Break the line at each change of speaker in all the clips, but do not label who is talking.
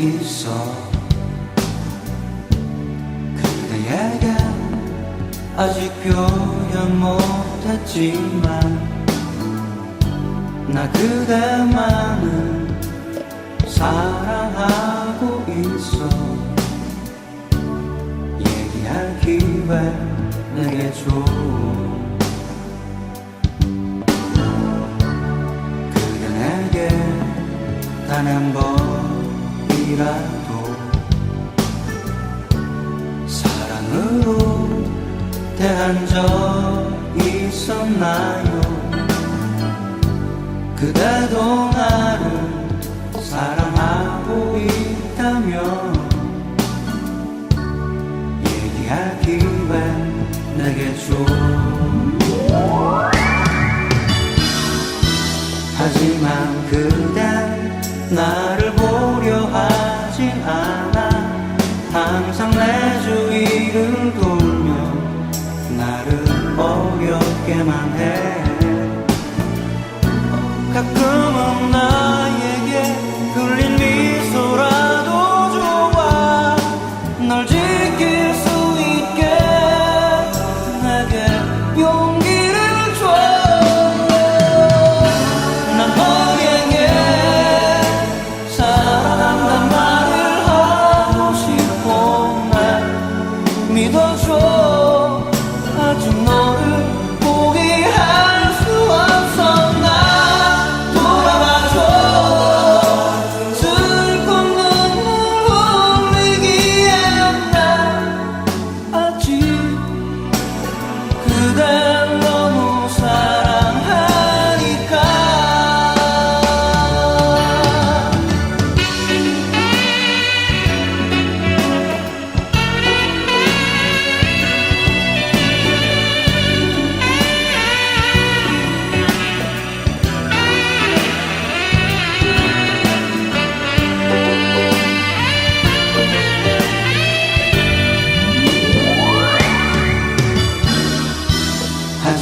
있어. 그대에게 아직 표현 못했지만 나 그대만은 사랑하고 있어. 얘기할 기회 내게 줘 단 한 번이라도 사랑으로 대한 적 있었나요? 그대도 나를 사랑하고 있다면 얘기할 기회 내게 줘. 하지만 그댄 나를 보려 하진 않아. 항상 내 주위를 돌며 나를 어렵게만 해. 가끔은 나에게 흘린 미소라도 좋아. 널 지킬 수 있게 내게 용기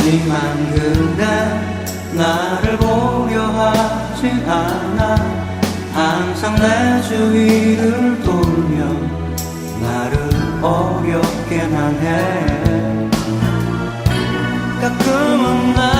하지만 그대 나를 보려 하지 않아. 항상 내 주위를 돌며 나를 어렵게만 해. 가끔은 나